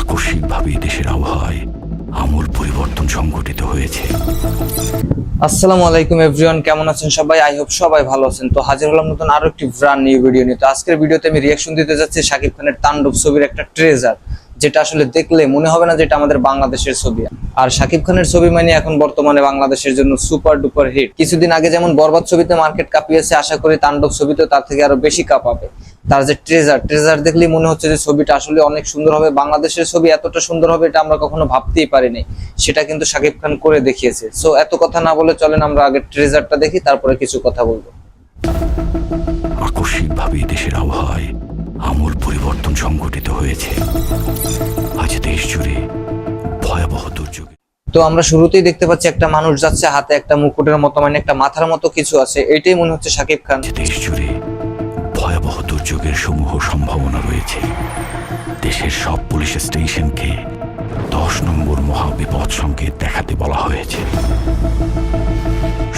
আকস্মিকভাবে দেশের আবহাওয়ায় আমূল পরিবর্তন সংঘটিত হয়েছে। আসসালামু আলাইকুম এভরিওয়ান কেমন আছেন সবাই? আই হোপ সবাই ভালো আছেন। তো হাজির হলাম নতুন আরও একটি ব্রান্ড নিউ ভিডিও নিয়ে। তো আজকের ভিডিওতে আমি রিয়াকশন দিতে যাচ্ছি শাকিব খানের তাণ্ডব ছবির একটা ট্রেজার যেটা আসলে দেখলে মনে হবে না যে এটা আমাদের বাংলাদেশের ছবি। আর শাকিব খানের ছবি মানে এখন বর্তমানে বাংলাদেশের জন্য সুপার ডুপার হিট। কিছুদিন আগে যেমন বরবাদ ছবিতে মার্কেট কাঁপিয়েছে, আশা করি তাণ্ডব ছবিতে তার থেকে আরও বেশি কাঁপাবে। তার যে ট্রেজার ট্রেজার দেখলেই মনে হচ্ছে যে ছবিটা আসলে অনেক সুন্দর হবে। বাংলাদেশের ছবি এতটা সুন্দর হবে এটা আমরা কখনো ভাবতেই পারিনি। সেটা কিন্তু শাকিব খান করে দেখিয়েছে। সো এত কথা না বলে চলেন আমরা আগে ট্রেজারটা দেখি, তারপরে কিছু কথা বলব। আকস্মিকভাবে দেশের আবহাওয়ায় আমূল পরিবর্তন সংঘটিত হয়েছে। তো আমরা শুরুতেই দেখতে পাচ্ছি একটা মানুষ যাচ্ছে হাতে একটা মুকুটের মতো মানে একটা মাথার মতো কিছু আছে। এটাই মনে হচ্ছে শাকিব খান। দেশ জুড়ে ভয়াবহ দুর্যোগের সমূহ সম্ভাবনা রয়েছে দেশের সব পুলিশ স্টেশনকে দশ নম্বর মহাবিপদ সংকেত দেখাতে বলা হয়েছে।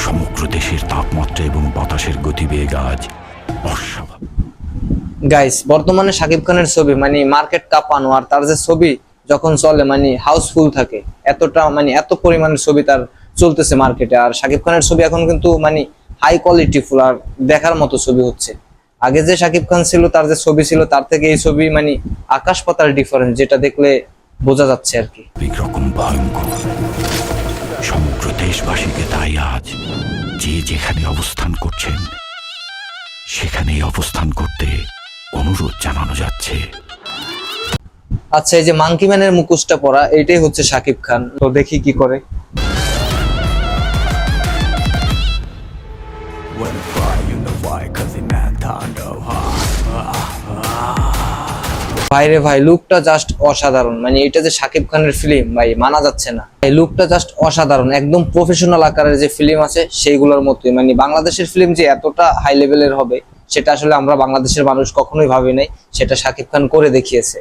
সমগ্র দেশের তাপমাত্রা এবং বাতাসের গতিবেগ আজ অস্বাভাবিক। গাইস বর্তমানে শাকিব খানের ছবি মানে মার্কেট কাঁপানো আর তার যে ছবি যখন চলে মানে হাউসফুল থাকে, এতটা মানে এত পরিমাণের ছবি তার চলতেছে মার্কেটে আর শাকিব খানের ছবি এখন কিন্তু মানে হাই কোয়ালিটি ফুল আর দেখার মতো ছবি হচ্ছে। আগে যে শাকিব খান ছিল, তার যে ছবি ছিল, তার থেকে এই ছবি মানে আকাশ পাতার ডিফারেন্স যেটা দেখলে বোঝা যাচ্ছে আর কি। সমগ্র দেশবাসীকে তাই আজ যে যেখানে অবস্থান করছেন, সেখানেই অবস্থান করতে অনুরোধ জানানো যাচ্ছে। আচ্ছা এই যে মাঙ্কি ম্যানের মুখোশটা পরা এটাই হচ্ছে শাকিব খান। তো দেখি কি করে। ভাই রে ভাই লুকটা জাস্ট অসাধারণ। মানে এটা যে শাকিব খানের ফিল্ম ভাই মানা যাচ্ছে না। এই লুকটা জাস্ট অসাধারণ। একদম প্রফেশনাল আকারের যে ফিল্ম আছে সেইগুলোর মতোই। মানে বাংলাদেশের ফিল্ম যে এতটা হাই লেভেলের হবে সেটা আসলে আমরা বাংলাদেশের মানুষ কখনোই ভাবি নাই সেটা শাকিব খান করে দেখিয়েছে।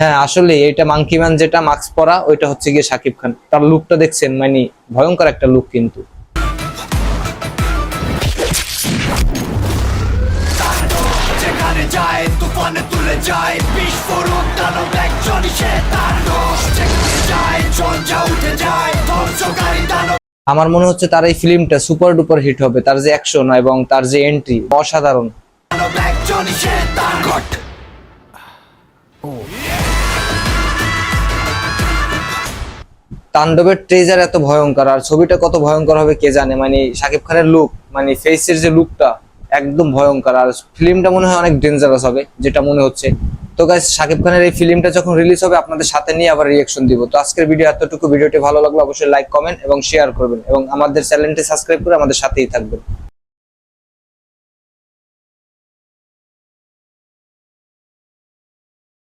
হ্যাঁ আসলে এটা মাঙ্কি ম্যান যেটা মাস্ক পরা ওইটা হচ্ছে গিয়ে শাকিব খান তার লুকটা দেখছেন মানে ভয়ঙ্কর একটা লুক কিন্তু। যায় তুফানে তুলে যায় বিস্ফোরক দানব একজনই সে তার যায় ঝঞ্ঝা উঠে যায় ধ্বংসকারী দানব। আমার মনে হচ্ছে তার এই ফিল্মটা সুপার ডুপার হিট হবে। তার যে অ্যাকশন এবং তার যে এন্ট্রি অসাধারণ। সে তার তাণ্ডবের ট্রেজার এত ভয়ঙ্কর, আর ছবিটা কত ভয়ঙ্কর হবে কে জানে? মানে সাকিব খানের লুক মানে ফেসের যে লুকটা একদম ভয়ঙ্কর, আর ফিল্মটা মনে হয় অনেক ডেঞ্জারাস হবে, যেটা মনে হচ্ছে। তো গাইস সাকিব খানের এই ফিল্মটা যখন রিলিজ হবে, আপনাদের সাথে নিয়ে আবার রিয়েকশন দিব। তো আজকের ভিডিও এতটুকু। ভিডিওটি ভালো লাগল অবশ্যই লাইক কমেন্ট এবং শেয়ার করবেন এবং আমাদের চ্যানেলটি সাবস্ক্রাইব করে আমাদের সাথেই থাকবেন।